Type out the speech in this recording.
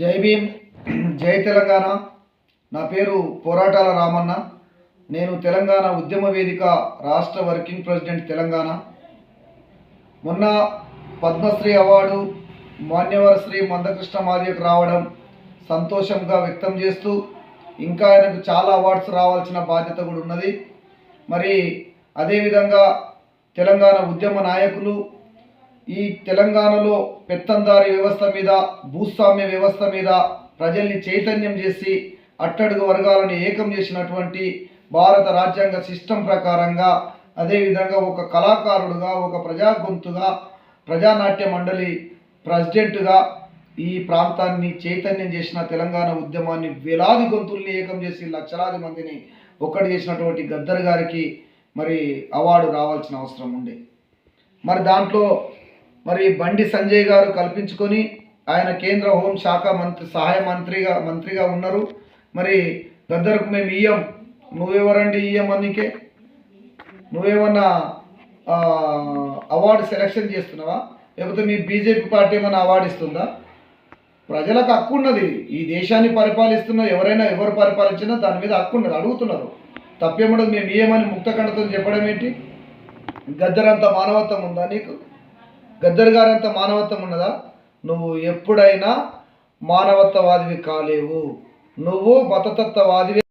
జై భీమ్ జై తెలంగాణ. నా పేరు పోరాటాల రామన్న. నేను తెలంగాణ ఉద్యమ వేదిక రాష్ట్ర వర్కింగ్ ప్రెసిడెంట్ తెలంగాణ. మొన్న పద్మశ్రీ అవార్డు మాన్యవర శ్రీ మందకృష్ణ మాదియకు రావడం సంతోషంగా వ్యక్తం చేస్తూ ఇంకా ఆయనకు చాలా అవార్డ్స్ రావాల్సిన బాధ్యత కూడా ఉన్నది. మరి అదేవిధంగా తెలంగాణ ఉద్యమ నాయకులు ఈ తెలంగాణలో పెత్తందారి వ్యవస్థ మీద భూస్వామ్య వ్యవస్థ మీద ప్రజల్ని చైతన్యం చేసి అట్టడుగు వర్గాలను ఏకం చేసినటువంటి భారత రాజ్యాంగ సిస్టమ్ ప్రకారంగా అదేవిధంగా ఒక కళాకారుడుగా ఒక ప్రజా గొంతుగా ప్రజానాట్య మండలి ప్రెసిడెంట్గా ఈ ప్రాంతాన్ని చైతన్యం చేసిన తెలంగాణ ఉద్యమాన్ని వేలాది గొంతుల్ని ఏకం చేసి లక్షలాది మందిని ఒక్కటి చేసినటువంటి గద్దర్ గారికి మరి అవార్డు రావాల్సిన అవసరం ఉండే. మరి దాంట్లో మరి బండి సంజయ్ గారు కల్పించుకొని ఆయన కేంద్ర హోం శాఖ మంత్రి సహాయ మంత్రిగా మంత్రిగా ఉన్నారు. మరి గద్దర్కు మేము ఇయ్యం. నువ్వెవరండి ఇయ్యం అందుకే? నువ్వేమన్నా అవార్డు సెలెక్షన్ చేస్తున్నావా? లేకపోతే మీ బీజేపీ పార్టీ ఏమైనా అవార్డు ఇస్తుందా? ప్రజలకు హక్కు ఉన్నది. ఈ దేశాన్ని పరిపాలిస్తున్న ఎవరైనా ఎవరు పరిపాలించినా దాని మీద హక్కు ఉన్నది. అడుగుతున్నారు. తప్పేమడదు మేము ఏమని ముక్తకండతో చెప్పడం ఏంటి? గద్దరంత మానవత్వం ఉందా నీకు? గద్దర్ గారంత మానవత్వం ఉన్నదా నువ్వు ఎప్పుడైనా మానవత్వవాదివి కాలేవు. నువ్వు మతతత్వవాదివి